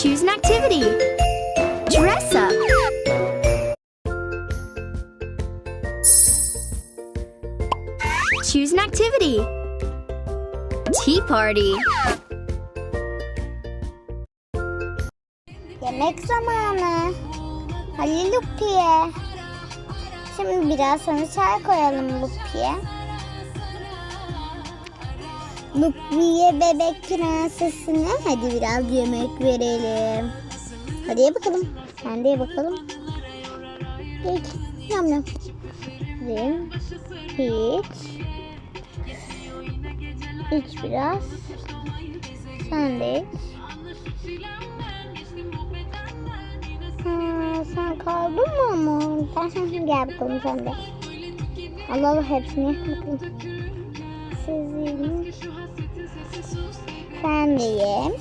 Choose an activity. Dress up. Choose an activity. Tea party. Yemek zamanı. Hadi Lupi'ye. Şimdi biraz sana çay koyalım Lupi'ye. Lupi'ye bebek prensesine hadi biraz yemek verelim. Hadi ye bakalım. Sen de ye bakalım. Hiç. Yam yam. Zim. Hiç. İç biraz. Sen de iç. Ha, sen kaldın mı ama? Ben şimdi gel bakalım sen de. Allah Allah hepsini. Sizin. Ye.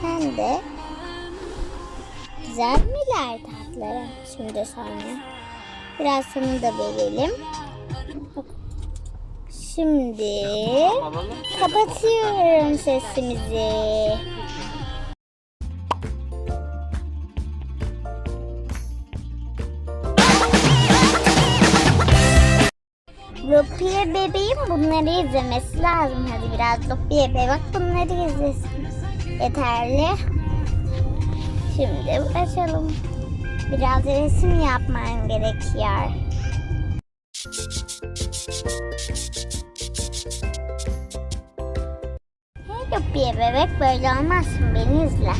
Sen de. Güzel miler tatları? Şimdi sana. Biraz sana da verelim. Şimdi kapatıyorum sesimizi. Lupiye bebeğim bunları izlemesi lazım. Hadi biraz Lupiye bebek bunları izlesin. Yeterli. Şimdi açalım. Biraz resim yapman gerekiyor. Hey Lupiye bebek böyle olmazsın. Beni izle.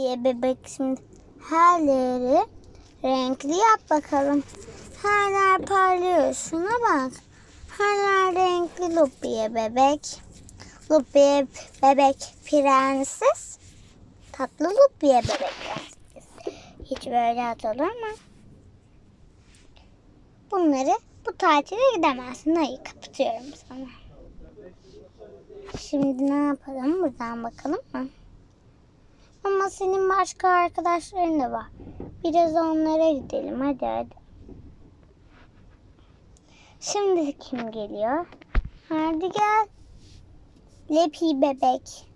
Diye bebek şimdi her yeri renkli yap bakalım. Her yer parlıyor. Şuna bak. Her yer renkli Lupiye bebek. Lupiye bebek prenses. Tatlı Lupiye bebek prenses. Hiç böyle at olur mu? Bunları bu tatile gidemezsin. Hayır kapatıyorum sana. Şimdi ne yapalım? Buradan bakalım mı? Ama senin başka arkadaşların da var. Biraz onlara gidelim. Hadi hadi. Şimdi kim geliyor? Hadi gel. Lepi bebek.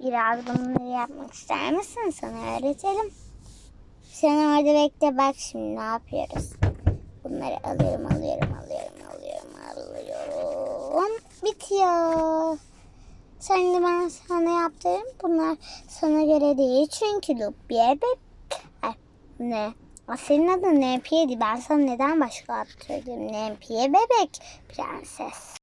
Biraz bunları yapmak ister misin? Sana öğretelim. Sen orada bekle bak şimdi ne yapıyoruz. Bunları alıyorum, alıyorum, alıyorum, alıyorum, alıyorum. Bitiyor. Sen ben sana yaptırım. Bunlar sana göre değil. Çünkü Lupiye bebek. Ne? Senin adın Nempiye'di. Ben sana neden başka attırdım? Nempiye bebek prenses.